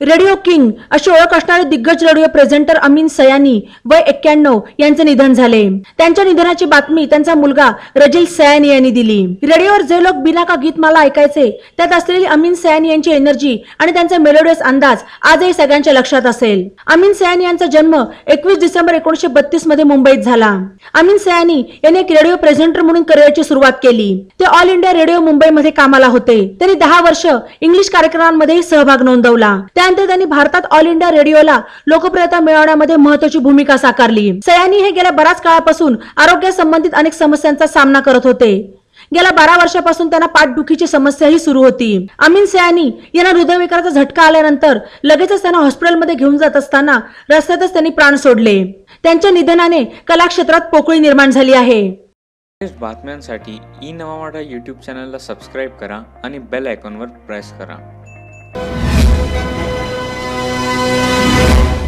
Radio king अशी ओळख असणारे दिग्गज रेडिओ प्रेझेंटर अमीन सयानी वय एक्क्याण्णव यांचे निधन झाले. त्यांच्या निधनाची बातमी त्यांचा मुलगा रजिल सयानी यांनी दिली. रेडिओवर जे लोक बिना का गीत मला ऐकायचे त्यात असलेली अमीन सयानी यांची एनर्जी आणि त्यांचा मेलोडियस अंदाज आजही सगळ्यांच्या लक्षात असेल. अमीन सयानी यांचा जन्म एकवीस डिसेंबर एकोणीशे बत्तीसमध्ये मुंबईत झाला. अमीन सयानी यांनी एक रेडिओ प्रेझेंटर म्हणून करिअरची सुरुवात केली. ते ऑल इंडिया रेडिओ मुंबईमध्ये कामाला होते. त्यांनी दहा वर्ष इंग्लिश कार्यक्रमांमध्येही सहभाग नोंदवला. त्यानंतर त्यांनी भारतात ऑल इंडिया रेडिओला लोकप्रियता मिळवण्यामध्ये महत्वाची भूमिका साकारली. सयानी हे गेल्या बऱ्याच काळापासून आरोग्यासंबंधित अनेक समस्यांचा सामना करत होते. गेल्या बारा वर्षापासून त्यांना पाठदुखीची समस्याही सुरू होती. अमीन सयानी यांना हृदयविकाराचा झटका आल्यानंतर लगेचच त्यांना हॉस्पिटलमध्ये घेऊन जात असताना रस्त्यातच त्यांनी प्राण सोडले. त्यांच्या निधनाने कला क्षेत्रात पोकळी निर्माण झाली आहे. बातम्यांसाठी ई नवा मराठा यूट्यूब चॅनलला सबस्क्राईब करा आणि बेल आयकॉनवर प्रेस करा.